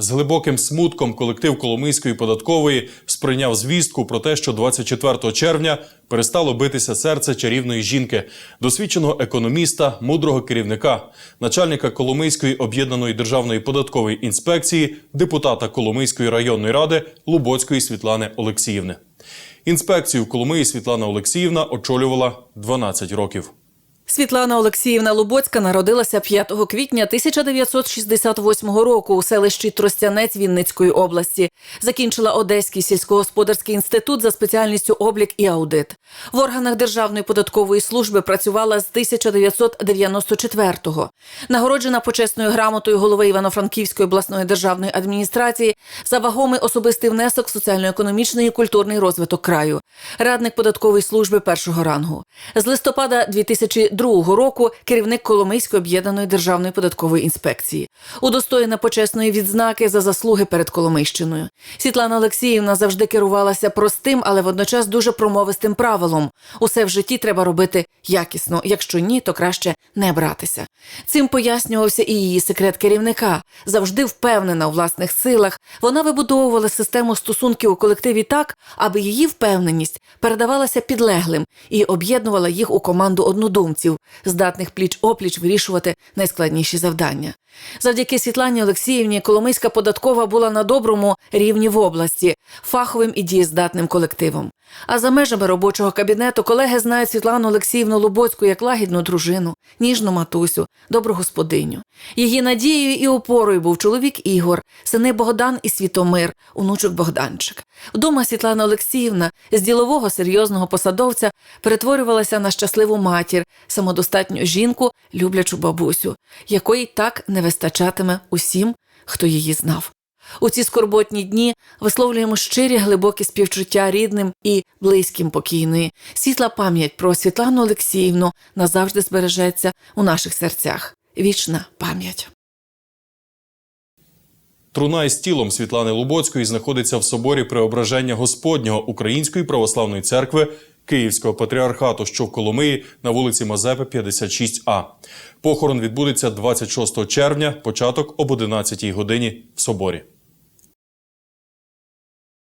З глибоким смутком колектив Коломийської податкової сприйняв звістку про те, що 24 червня перестало битися серце чарівної жінки, досвідченого економіста, мудрого керівника, начальника Коломийської об'єднаної державної податкової інспекції, депутата Коломийської районної ради Лубоцької Світлани Олексіївни. Інспекцію в Коломиї Світлана Олексіївна очолювала 12 років. Світлана Олексіївна Лубоцька народилася 5 квітня 1968 року у селищі Тростянець Вінницької області. Закінчила Одеський сільськогосподарський інститут за спеціальністю облік і аудит. В органах Державної податкової служби працювала з 1994-го. Нагороджена почесною грамотою голови Івано-Франківської обласної державної адміністрації за вагомий особистий внесок в соціально-економічний і культурний розвиток краю. Радник податкової служби першого рангу. З листопада 2002 року керівник Коломийської об'єднаної державної податкової інспекції. Удостоєна почесної відзнаки за заслуги перед Коломийщиною. Світлана Олексіївна завжди керувалася простим, але водночас дуже промовистим правилом. Усе в житті треба робити якісно. Якщо ні, то краще не братися. Цим пояснювався і її секрет керівника. Завжди впевнена у власних силах. Вона вибудовувала систему стосунків у колективі так, аби її впевненість передавалася підлеглим і об'єднувала їх у команду однодумців, здатних пліч опліч вирішувати найскладніші завдання. Завдяки Світлані Олексіївні Коломийська податкова була на доброму рівні в області, фаховим і дієздатним колективом. А за межами робочого кабінету колеги знають Світлану Олексіївну Лубоцьку як лагідну дружину, ніжну матусю, добру господиню. Її надією і опорою був чоловік Ігор, сини Богдан і Світомир, онучок Богданчик. Вдома Світлана Олексіївна з ділового серйозного посадовця перетворювалася на щасливу матір, самодостатню жінку, люблячу бабусю, якої так не вистачатиме усім, хто її знав. У ці скорботні дні висловлюємо щирі глибокі співчуття рідним і близьким покійної. Світла пам'ять про Світлану Олексіївну назавжди збережеться у наших серцях. Вічна пам'ять. Труна із тілом Світлани Лубоцької знаходиться в соборі Преображення Господнього Української православної церкви Київського патріархату, що в Коломиї на вулиці Мазепи, 56А. Похорон відбудеться 26 червня, початок об 11 годині в соборі.